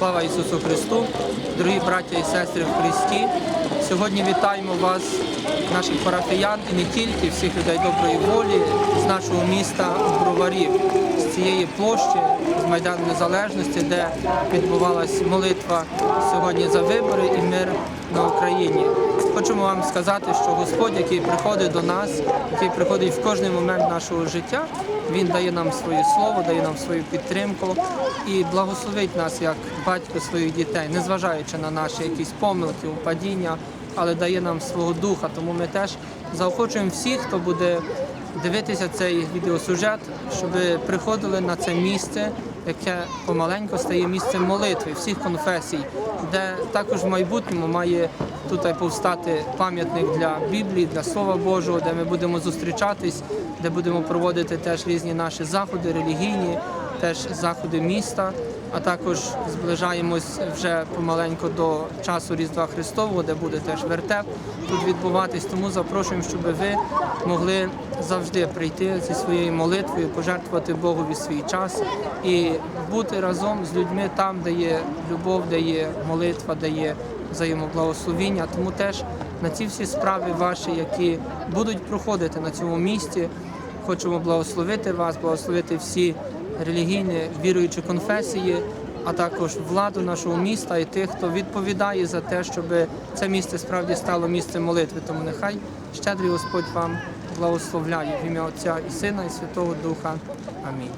Слава Ісусу Христу, дорогі браття і сестри в Христі. Сьогодні вітаємо вас, наших парафіян, і не тільки всіх людей доброї волі з нашого міста Броварів, з цієї площі, з Майдану Незалежності, де відбувалась молитва сьогодні за вибори і мир на Україні. Хочемо вам сказати, що Господь, який приходить до нас, який приходить в кожний момент нашого життя, Він дає нам своє слово, дає нам свою підтримку і благословить нас як батько своїх дітей, незважаючи на наші якісь помилки, упадіння, але дає нам свого духа. Тому ми теж заохочуємо всіх, хто буде дивитися цей відеосюжет, щоб приходили на це місце, яке помаленьку стає місцем молитви всіх конфесій, де також в майбутньому має тут повстати пам'ятник для Біблії, для Слова Божого, де ми будемо зустрічатись, де будемо проводити теж різні наші заходи релігійні, теж заходи міста. А також зближаємось вже помаленьку до часу Різдва Христового, де буде теж вертеп тут відбуватись. Тому запрошуємо, щоб ви могли завжди прийти зі своєю молитвою, пожертвувати Богові свій час і бути разом з людьми там, де є любов, де є молитва, де є взаємоблагословіння. Тому теж на ці всі справи ваші, які будуть проходити на цьому місці, хочемо благословити вас, благословити всі релігійні віруючі конфесії, а також владу нашого міста і тих, хто відповідає за те, щоб це місце справді стало місцем молитви. Тому нехай щедрий Господь вам благословляє в ім'я Отця і Сина, і Святого Духа. Амінь.